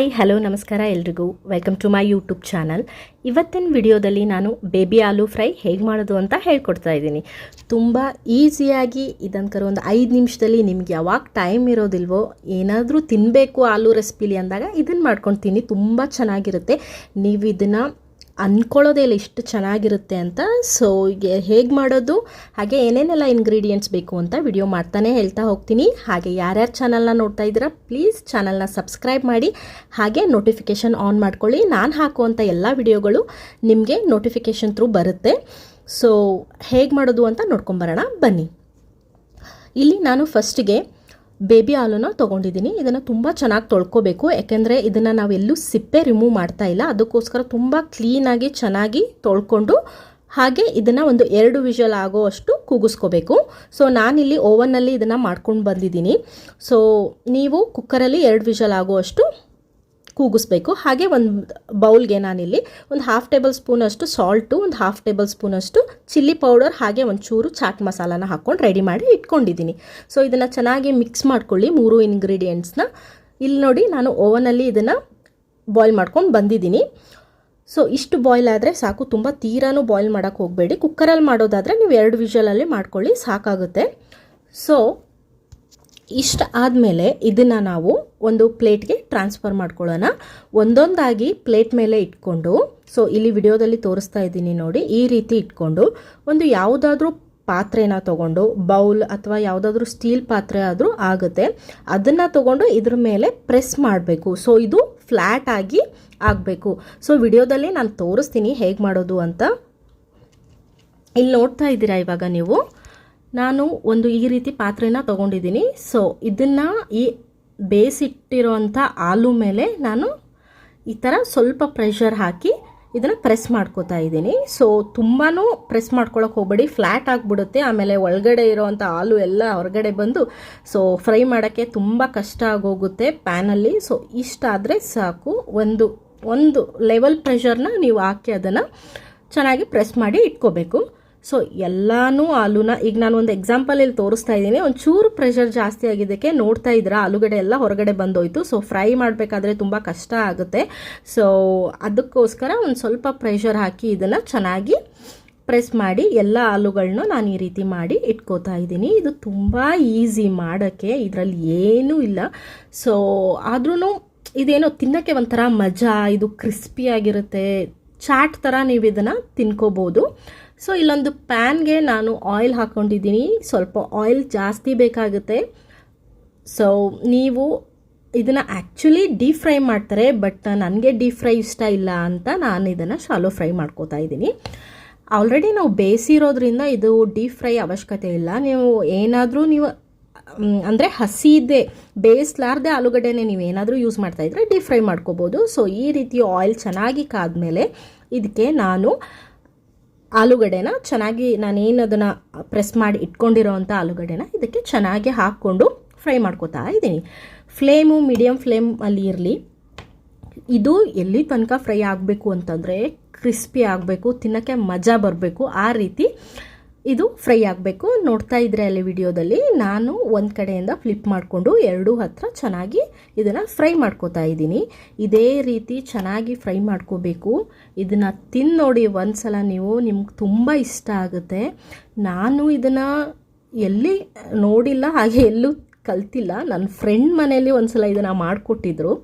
Hi hello ನಮಸ್ಕಾರ ಎಲ್ರಿಗೂ. Welcome to my YouTube channel ಇವತ್ತಿನ ವಿಡಿಯೋದಲ್ಲಿ ನಾನು ಬೇಬಿ ಆಲೂ ಫ್ರೈ ಹೇಗೆ ಮಾಡೋದು ಅಂತ ಹೇಳ್ಕೊಡ್ತಾ ಇದ್ದೀನಿ. ತುಂಬ ಈಸಿಯಾಗಿ ಇದನ್ಕರ ಒಂದು ಐದು ನಿಮಿಷದಲ್ಲಿ ನಿಮ್ಗೆ ಯಾವಾಗ ಟೈಮ್ ಇರೋದಿಲ್ವೋ ಏನಾದರೂ ತಿನ್ನಬೇಕು ಆಲೂ ರೆಸಿಪಿಲಿ ಅಂದಾಗ ಇದನ್ನು ಮಾಡ್ಕೊಳ್ತೀನಿ ತುಂಬ ಚೆನ್ನಾಗಿರುತ್ತೆ. ನೀವು ಇದನ್ನು ಅಂದ್ಕೊಳ್ಳೋದೇ ಇಲ್ಲ ಇಷ್ಟು ಚೆನ್ನಾಗಿರುತ್ತೆ ಅಂತ. ಸೊ ಹೇಗೆ ಮಾಡೋದು? ಹಾಗೆ ಏನೇನೆಲ್ಲ ಇಂಗ್ರೀಡಿಯೆಂಟ್ಸ್ ಬೇಕು ಅಂತ ವಿಡಿಯೋ ಮಾಡ್ತಾನೆ ಹೇಳ್ತಾ ಹೋಗ್ತೀನಿ. ಹಾಗೆ ಯಾರ್ಯಾರು ಚಾನಲ್ನ ನೋಡ್ತಾ ಇದ್ದೀರಾ ಪ್ಲೀಸ್ ಚಾನಲ್ನ ಸಬ್ಸ್ಕ್ರೈಬ್ ಮಾಡಿ. ಹಾಗೆ ನೋಟಿಫಿಕೇಷನ್ ಆನ್ ಮಾಡ್ಕೊಳ್ಳಿ. ನಾನು ಹಾಕುವಂಥ ಎಲ್ಲ ವಿಡಿಯೋಗಳು ನಿಮಗೆ ನೋಟಿಫಿಕೇಷನ್ ಥ್ರೂ ಬರುತ್ತೆ. ಸೊ ಹೇಗೆ ಮಾಡೋದು ಅಂತ ನೋಡ್ಕೊಂಬರೋಣ ಬನ್ನಿ. ಇಲ್ಲಿ ನಾನು ಫಸ್ಟಿಗೆ ಬೇಬಿ ಹಾಲನ್ನು ತೊಗೊಂಡಿದ್ದೀನಿ. ಇದನ್ನು ತುಂಬ ಚೆನ್ನಾಗಿ ತೊಳ್ಕೊಬೇಕು. ಯಾಕೆಂದರೆ ಇದನ್ನು ನಾವೆಲ್ಲೂ ಸಿಪ್ಪೆ ರಿಮೂವ್ ಮಾಡ್ತಾ ಇಲ್ಲ. ಅದಕ್ಕೋಸ್ಕರ ತುಂಬ ಕ್ಲೀನಾಗಿ ಚೆನ್ನಾಗಿ ತೊಳ್ಕೊಂಡು ಹಾಗೆ ಇದನ್ನು ಒಂದು ಎರಡು ವಿಷಲ್ ಆಗೋ ಅಷ್ಟು ಕೂಗಿಸ್ಕೋಬೇಕು. ಸೊ ನಾನಿಲ್ಲಿ ಓವನ್ನಲ್ಲಿ ಇದನ್ನು ಮಾಡ್ಕೊಂಡು ಬಂದಿದ್ದೀನಿ. ಸೊ ನೀವು ಕುಕ್ಕರಲ್ಲಿ ಎರಡು ವಿಷಲ್ ಆಗುವಷ್ಟು ಕೂಗಿಸ್ಬೇಕು. ಹಾಗೆ ಒಂದು ಬೌಲ್ಗೆ ನಾನಿಲ್ಲಿ ಒಂದು ಹಾಫ್ ಟೇಬಲ್ ಸ್ಪೂನಷ್ಟು ಸಾಲ್ಟು ಒಂದು ಹಾಫ್ ಟೇಬಲ್ ಸ್ಪೂನಷ್ಟು ಚಿಲ್ಲಿ ಪೌಡರ್ ಹಾಗೆ ಒಂದು ಚೂರು ಚಾಟ್ ಮಸಾಲಾನ ಹಾಕ್ಕೊಂಡು ರೆಡಿ ಮಾಡಿ ಇಟ್ಕೊಂಡಿದ್ದೀನಿ. ಸೊ ಇದನ್ನು ಚೆನ್ನಾಗಿ ಮಿಕ್ಸ್ ಮಾಡ್ಕೊಳ್ಳಿ ಮೂರು ಇಂಗ್ರೀಡಿಯೆಂಟ್ಸ್ನ ಇಲ್ಲಿ ನೋಡಿ ನಾನು ಓವನಲ್ಲಿ ಇದನ್ನು ಬಾಯ್ಲ್ ಮಾಡ್ಕೊಂಡು ಬಂದಿದ್ದೀನಿ. ಸೊ ಇಷ್ಟು ಬಾಯ್ಲ್ ಆದರೆ ಸಾಕು. ತುಂಬ ತೀರಾನು ಬಾಯ್ಲ್ ಮಾಡೋಕ್ಕೆ ಹೋಗಬೇಡಿ. ಕುಕ್ಕರಲ್ಲಿ ಮಾಡೋದಾದರೆ ನೀವು ಎರಡು ವಿಷಲಲ್ಲಿ ಮಾಡ್ಕೊಳ್ಳಿ, ಸಾಕಾಗುತ್ತೆ. ಸೊ ಇಷ್ಟ ಆದಮೇಲೆ ಇದನ್ನು ನಾವು ಒಂದು ಪ್ಲೇಟ್ಗೆ ಟ್ರಾನ್ಸ್ಫರ್ ಮಾಡ್ಕೊಳ್ಳೋಣ. ಒಂದೊಂದಾಗಿ ಪ್ಲೇಟ್ ಮೇಲೆ ಇಟ್ಕೊಂಡು ಸೊ ಇಲ್ಲಿ ವಿಡಿಯೋದಲ್ಲಿ ತೋರಿಸ್ತಾ ಇದ್ದೀನಿ ನೋಡಿ, ಈ ರೀತಿ ಇಟ್ಕೊಂಡು, ಒಂದು ಯಾವುದಾದ್ರೂ ಪಾತ್ರೆನ ತೊಗೊಂಡು, ಬೌಲ್ ಅಥವಾ ಯಾವುದಾದ್ರೂ ಸ್ಟೀಲ್ ಪಾತ್ರೆ ಆದರೂ ಆಗುತ್ತೆ. ಅದನ್ನು ತೊಗೊಂಡು ಇದ್ರ ಮೇಲೆ ಪ್ರೆಸ್ ಮಾಡಬೇಕು. ಸೊ ಇದು ಫ್ಲ್ಯಾಟ್ ಆಗಿ ಆಗಬೇಕು. ಸೊ ವಿಡಿಯೋದಲ್ಲಿ ನಾನು ತೋರಿಸ್ತೀನಿ ಹೇಗೆ ಮಾಡೋದು ಅಂತ. ಇಲ್ಲಿ ನೋಡ್ತಾ ಇದ್ದೀರಾ ಇವಾಗ ನೀವು? ನಾನು ಒಂದು ಈ ರೀತಿ ಪಾತ್ರೆನ ತಗೊಂಡಿದ್ದೀನಿ. ಸೊ ಇದನ್ನು ಈ ಬೇಯಿಸಿಟ್ಟಿರೋಂಥ ಆಲೂ ಮೇಲೆ ನಾನು ಈ ಥರ ಸ್ವಲ್ಪ ಪ್ರೆಷರ್ ಹಾಕಿ ಇದನ್ನು ಪ್ರೆಸ್ ಮಾಡ್ಕೋತಾ ಇದ್ದೀನಿ. ಸೊ ತುಂಬಾ ಪ್ರೆಸ್ ಮಾಡ್ಕೊಳಕ್ಕೆ ಹೋಗಬೇಡಿ. ಫ್ಲ್ಯಾಟ್ ಆಗಿಬಿಡುತ್ತೆ. ಆಮೇಲೆ ಒಳಗಡೆ ಇರೋವಂಥ ಹಾಲು ಎಲ್ಲ ಹೊರಗಡೆ ಬಂದು ಸೊ ಫ್ರೈ ಮಾಡೋಕ್ಕೆ ತುಂಬ ಕಷ್ಟ ಆಗೋಗುತ್ತೆ ಪ್ಯಾನಲ್ಲಿ. ಸೊ ಇಷ್ಟಾದರೆ ಸಾಕು. ಒಂದು ಒಂದು ಲೆವೆಲ್ ಪ್ರೆಷರ್ನ ನೀವು ಹಾಕಿ ಅದನ್ನು ಚೆನ್ನಾಗಿ ಪ್ರೆಸ್ ಮಾಡಿ ಇಟ್ಕೋಬೇಕು. ಸೊ ಎಲ್ಲಾನು ಆಲೂನ ಈಗ ನಾನು ಒಂದು ಎಕ್ಸಾಂಪಲ್ ಇಲ್ಲಿ ತೋರಿಸ್ತಾ ಇದ್ದೀನಿ. ಒಂದು ಚೂರು ಪ್ರೆಷರ್ ಜಾಸ್ತಿ ಆಗಿದ್ದಕ್ಕೆ ನೋಡ್ತಾ ಇದ್ದೀರಾ? ಆಲೂಗಡೆ ಎಲ್ಲ ಹೊರಗಡೆ ಬಂದೋಯ್ತು. ಸೊ ಫ್ರೈ ಮಾಡಬೇಕಾದ್ರೆ ತುಂಬ ಕಷ್ಟ ಆಗುತ್ತೆ. ಸೊ ಅದಕ್ಕೋಸ್ಕರ ಒಂದು ಸ್ವಲ್ಪ ಪ್ರೆಷರ್ ಹಾಕಿ ಇದನ್ನು ಚೆನ್ನಾಗಿ ಪ್ರೆಸ್ ಮಾಡಿ ಎಲ್ಲ ಆಲೂಗಳನ್ನೂ ನಾನು ಈ ರೀತಿ ಮಾಡಿ ಇಟ್ಕೋತಾ ಇದ್ದೀನಿ. ಇದು ತುಂಬ ಈಸಿ ಮಾಡೋಕ್ಕೆ ಇದರಲ್ಲಿ ಏನೂ ಇಲ್ಲ. ಸೊ ಆದ್ರೂ ಇದೇನೋ ತಿನ್ನೋಕ್ಕೆ ಒಂಥರ ಮಜಾ, ಇದು ಕ್ರಿಸ್ಪಿಯಾಗಿರುತ್ತೆ ಚಾಟ್ ಥರ ನೀವು ಇದನ್ನು ತಿನ್ಕೋಬೋದು. ಸೊ ಇಲ್ಲೊಂದು ಪ್ಯಾನ್ಗೆ ನಾನು ಆಯಿಲ್ ಹಾಕ್ಕೊಂಡಿದ್ದೀನಿ ಸ್ವಲ್ಪ ಆಯಿಲ್ ಜಾಸ್ತಿ ಬೇಕಾಗುತ್ತೆ. ಸೊ ನೀವು ಇದನ್ನು ಆ್ಯಕ್ಚುಲಿ ಡೀಪ್ ಫ್ರೈ ಮಾಡ್ತಾರೆ ಬಟ್ ನನಗೆ ಡೀಪ್ ಫ್ರೈ ಇಷ್ಟ ಇಲ್ಲ ಅಂತ ನಾನು ಇದನ್ನು ಶಾಲೋ ಫ್ರೈ ಮಾಡ್ಕೋತಾ ಇದ್ದೀನಿ. ಆಲ್ರೆಡಿ ನಾವು ಬೇಯಿಸಿರೋದ್ರಿಂದ ಇದು ಡೀಪ್ ಫ್ರೈ ಅವಶ್ಯಕತೆ ಇಲ್ಲ. ನೀವು ಏನಾದರೂ ನೀವು ಅಂದರೆ ಹಸಿದೆ ಬೇಯಿಸ್ಲಾರ್ದೆ ಆಲೂಗಡ್ಡೆನೇ ನೀವು ಏನಾದರೂ ಯೂಸ್ ಮಾಡ್ತಾ ಇದ್ರೆ ಡೀಪ್ ಫ್ರೈ ಮಾಡ್ಕೋಬೋದು. ಸೊ ಈ ರೀತಿ ಆಯಿಲ್ ಚೆನ್ನಾಗಿ ಕಾದ್ಮೇಲೆ ಇದಕ್ಕೆ ನಾನು ಆಲೂಗಡ್ಡೆನ ಚೆನ್ನಾಗಿ ನಾನೇನು ಅದನ್ನು ಪ್ರೆಸ್ ಮಾಡಿ ಇಟ್ಕೊಂಡಿರೋ ಅಂಥ ಆಲೂಗಡ್ಡೆನ ಇದಕ್ಕೆ ಚೆನ್ನಾಗಿ ಹಾಕ್ಕೊಂಡು ಫ್ರೈ ಮಾಡ್ಕೋತಾ ಇದ್ದೀನಿ. ಫ್ಲೇಮು ಮೀಡಿಯಮ್ ಫ್ಲೇಮಲ್ಲಿ ಇರಲಿ. ಇದು ಎಲ್ಲಿ ತನಕ ಫ್ರೈ ಆಗಬೇಕು ಅಂತಂದರೆ ಕ್ರಿಸ್ಪಿ ಆಗಬೇಕು, ತಿನ್ನೋಕ್ಕೆ ಮಜಾ ಬರಬೇಕು. ಆ ರೀತಿ ಇದು ಫ್ರೈ ಆಗಬೇಕು. ನೋಡ್ತಾ ಇದ್ರೆ ಅಲ್ಲಿ ವಿಡಿಯೋದಲ್ಲಿ ನಾನು ಒಂದು ಕಡೆಯಿಂದ ಫ್ಲಿಪ್ ಮಾಡಿಕೊಂಡು ಎರಡೂ ಹತ್ರ ಚೆನ್ನಾಗಿ ಇದನ್ನು ಫ್ರೈ ಮಾಡ್ಕೋತಾ ಇದ್ದೀನಿ. ಇದೇ ರೀತಿ ಚೆನ್ನಾಗಿ ಫ್ರೈ ಮಾಡ್ಕೋಬೇಕು. ಇದನ್ನು ತಿಂದು ನೋಡಿ ಒಂದ್ಸಲ ನೀವು, ನಿಮ್ಗೆ ತುಂಬ ಇಷ್ಟ ಆಗುತ್ತೆ. ನಾನು ಇದನ್ನು ಎಲ್ಲಿ ನೋಡಿಲ್ಲ, ಹಾಗೆ ಎಲ್ಲೂ ಕಲ್ತಿಲ್ಲ. ನನ್ನ ಫ್ರೆಂಡ್ ಮನೆಯಲ್ಲಿ ಒಂದ್ಸಲ ಇದನ್ನು ಮಾಡಿಕೊಟ್ಟಿದ್ರು.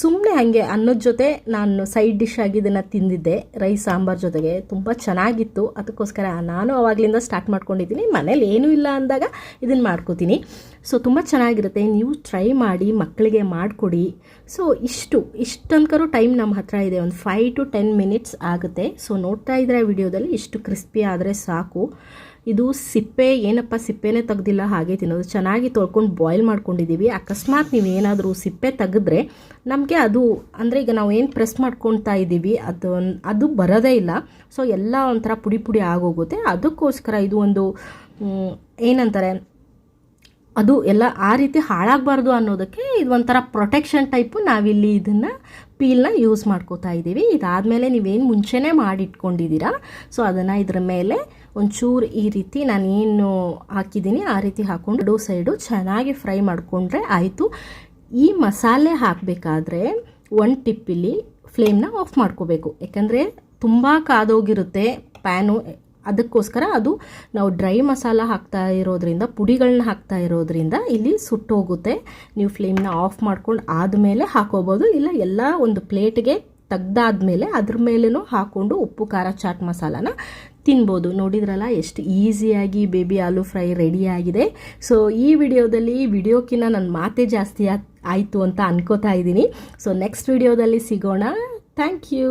ಸುಮ್ಮನೆ ಹಾಗೆ ಅನ್ನದ ಜೊತೆ ನಾನು ಸೈಡ್ ಡಿಶ್ ಆಗಿ ಇದನ್ನು ತಿಂದಿದ್ದೆ ರೈಸ್ ಸಾಂಬಾರ್ ಜೊತೆಗೆ. ತುಂಬ ಚೆನ್ನಾಗಿತ್ತು. ಅದಕ್ಕೋಸ್ಕರ ನಾನು ಅವಾಗಲಿಂದ ಸ್ಟಾರ್ಟ್ ಮಾಡ್ಕೊಂಡಿದ್ದೀನಿ. ಮನೇಲಿ ಏನೂ ಇಲ್ಲ ಅಂದಾಗ ಇದನ್ನು ಮಾಡ್ಕೋತೀನಿ. ಸೊ ತುಂಬ ಚೆನ್ನಾಗಿರುತ್ತೆ. ನೀವು ಟ್ರೈ ಮಾಡಿ ಮಕ್ಕಳಿಗೆ ಮಾಡಿಕೊಡಿ. ಸೊ ಇಷ್ಟು. ಇಷ್ಟಂಕರೂ ಟೈಮ್ ನಮ್ಮ ಹತ್ರ ಇದೆ. ಒಂದು ಫೈವ್ ಟು ಟೆನ್ ಮಿನಿಟ್ಸ್ ಆಗುತ್ತೆ. ಸೊ ನೋಡ್ತಾ ಇದ್ರೆ ವಿಡಿಯೋದಲ್ಲಿ ಇಷ್ಟು ಕ್ರಿಸ್ಪಿ ಆದರೆ ಸಾಕು. ಇದು ಸಿಪ್ಪೆ, ಏನಪ್ಪ ಸಿಪ್ಪೆನೇ ತೆಗ್ದಿಲ್ಲ, ಹಾಗೆ ತಿನ್ನೋದು. ಚೆನ್ನಾಗಿ ತೊಳ್ಕೊಂಡು ಬಾಯ್ಲ್ ಮಾಡ್ಕೊಂಡಿದ್ದೀವಿ. ಅಕಸ್ಮಾತ್ ನೀವು ಏನಾದರೂ ಸಿಪ್ಪೆ ತೆಗೆದ್ರೆ ನಮಗೆ ಅದು, ಅಂದರೆ ಈಗ ನಾವು ಏನು ಪ್ರೆಸ್ ಮಾಡ್ಕೊಳ್ತಾ ಇದ್ದೀವಿ, ಅದು ಅದು ಬರೋದೇ ಇಲ್ಲ. ಸೊ ಎಲ್ಲ ಒಂಥರ ಪುಡಿ ಪುಡಿ ಆಗೋಗುತ್ತೆ. ಅದಕ್ಕೋಸ್ಕರ ಇದು ಒಂದು ಏನಂತಾರೆ, ಅದು ಎಲ್ಲ ಆ ರೀತಿ ಹಾಳಾಗಬಾರ್ದು ಅನ್ನೋದಕ್ಕೆ ಇದು ಒಂಥರ ಪ್ರೊಟೆಕ್ಷನ್ ಟೈಪು ನಾವಿಲ್ಲಿ ಇದನ್ನು ಪೀಲ್ನ ಯೂಸ್ ಮಾಡ್ಕೋತಾ ಇದ್ದೀವಿ. ಇದಾದಮೇಲೆ ನೀವೇನು ಮುಂಚೆನೇ ಮಾಡಿಟ್ಕೊಂಡಿದ್ದೀರಾ. ಸೊ ಅದನ್ನು ಇದ್ರ ಮೇಲೆ ಒಂಚೂರು ಈ ರೀತಿ ನಾನು ಏನು ಹಾಕಿದ್ದೀನಿ, ಆ ರೀತಿ ಹಾಕ್ಕೊಂಡು ಎರಡು ಸೈಡು ಚೆನ್ನಾಗಿ ಫ್ರೈ ಮಾಡಿಕೊಂಡ್ರೆ ಆಯಿತು. ಈ ಮಸಾಲೆ ಹಾಕಬೇಕಾದ್ರೆ ಒಂದು ಟಿಪ್ಪಿಲಿ ಫ್ಲೇಮ್ನ ಆಫ್ ಮಾಡ್ಕೋಬೇಕು. ಯಾಕಂದರೆ ತುಂಬ ಕಾದೋಗಿರುತ್ತೆ ಪ್ಯಾನು. ಅದಕ್ಕೋಸ್ಕರ ಅದು ನಾವು ಡ್ರೈ ಮಸಾಲ ಹಾಕ್ತಾ ಇರೋದ್ರಿಂದ ಪುಡಿಗಳನ್ನ ಹಾಕ್ತಾ ಇರೋದ್ರಿಂದ ಇಲ್ಲಿ ಸುಟ್ಟೋಗುತ್ತೆ. ನೀವು ಫ್ಲೇಮ್ನ ಆಫ್ ಮಾಡ್ಕೊಂಡು ಆದಮೇಲೆ ಹಾಕೋಬೋದು. ಇಲ್ಲ, ಎಲ್ಲ ಒಂದು ಪ್ಲೇಟ್ಗೆ ತೆಗ್ದಾದ್ಮೇಲೆ ಅದ್ರ ಮೇಲೂ ಹಾಕ್ಕೊಂಡು ಉಪ್ಪು, ಖಾರ, ಚಾಟ್ ಮಸಾಲಾನ ತಿನ್ಬೋದು. ನೋಡಿದ್ರಲ್ಲ, ಎಷ್ಟು ಈಸಿಯಾಗಿ ಬೇಬಿ ಆಲೂ ಫ್ರೈ ರೆಡಿ ಆಗಿದೆ ಸೊ ಈ ವಿಡಿಯೋದಲ್ಲಿ ವಿಡಿಯೋಕ್ಕಿಂತ ನನ್ನ ಮಾತೇ ಜಾಸ್ತಿ ಆಯಿತು ಅಂತ ಅನ್ಕೋತಾ ಇದ್ದೀನಿ. ಸೊ ನೆಕ್ಸ್ಟ್ ವಿಡಿಯೋದಲ್ಲಿ ಸಿಗೋಣ. Thank you